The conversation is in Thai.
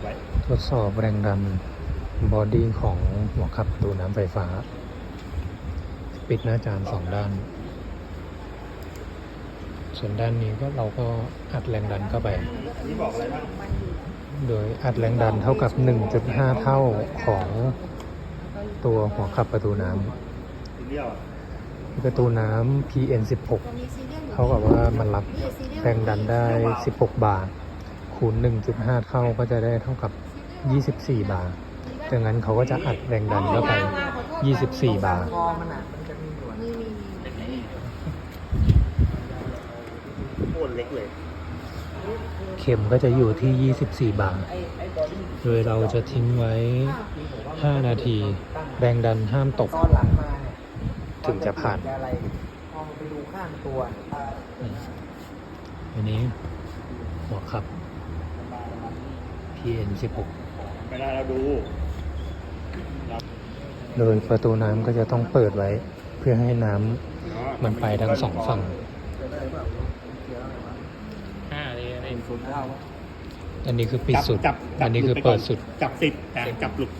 ไว้ ทดสอบแรงดันบอดี้ของหัวขับประตูน้ำไฟฟ้า ปิดหน้าจานสองด้าน ส่วนด้านนี้ก็เราก็อัดแรงดันเข้าไป โดยอัดแรงดันเท่ากับ 1.5 เท่าของตัวหัวขับประตูน้ำประตูน้ำ PN16 เท่ากับว่ามันรับแรงดันได้ 16 บาร์ คูณ 1.5 เท่าก็จะได้เท่ากับ 24 บาร์ดังนั้นเขาก็จะอัดแรงดันเข้าไป 24 บาร์คอมันอะมันจะมีหนวดโคตรเล็กเลยเข็มก็จะอยู่ที่ 24 บาร์ไอ้ไอ้บอดี้โดยเราจะทิ้งไว้ 5 นาที แรงดันห้ามตกตอนหลังมาเนี่ยถึงจะผ่านจะอะไรพอไปดูข้างตัวเนี่ยอันนี้หัวขับ PN16 เวลาเราดูโดยประตูน้ำก็จะต้องเปิดไว้ เพื่อให้น้ำมันไปทั้งสองฝั่งห้าเลยศูนย์เท่าอันนี้คือปิดสุดจับจับอันนี้คือเปิดสุด จับสิบแต่จับหลุด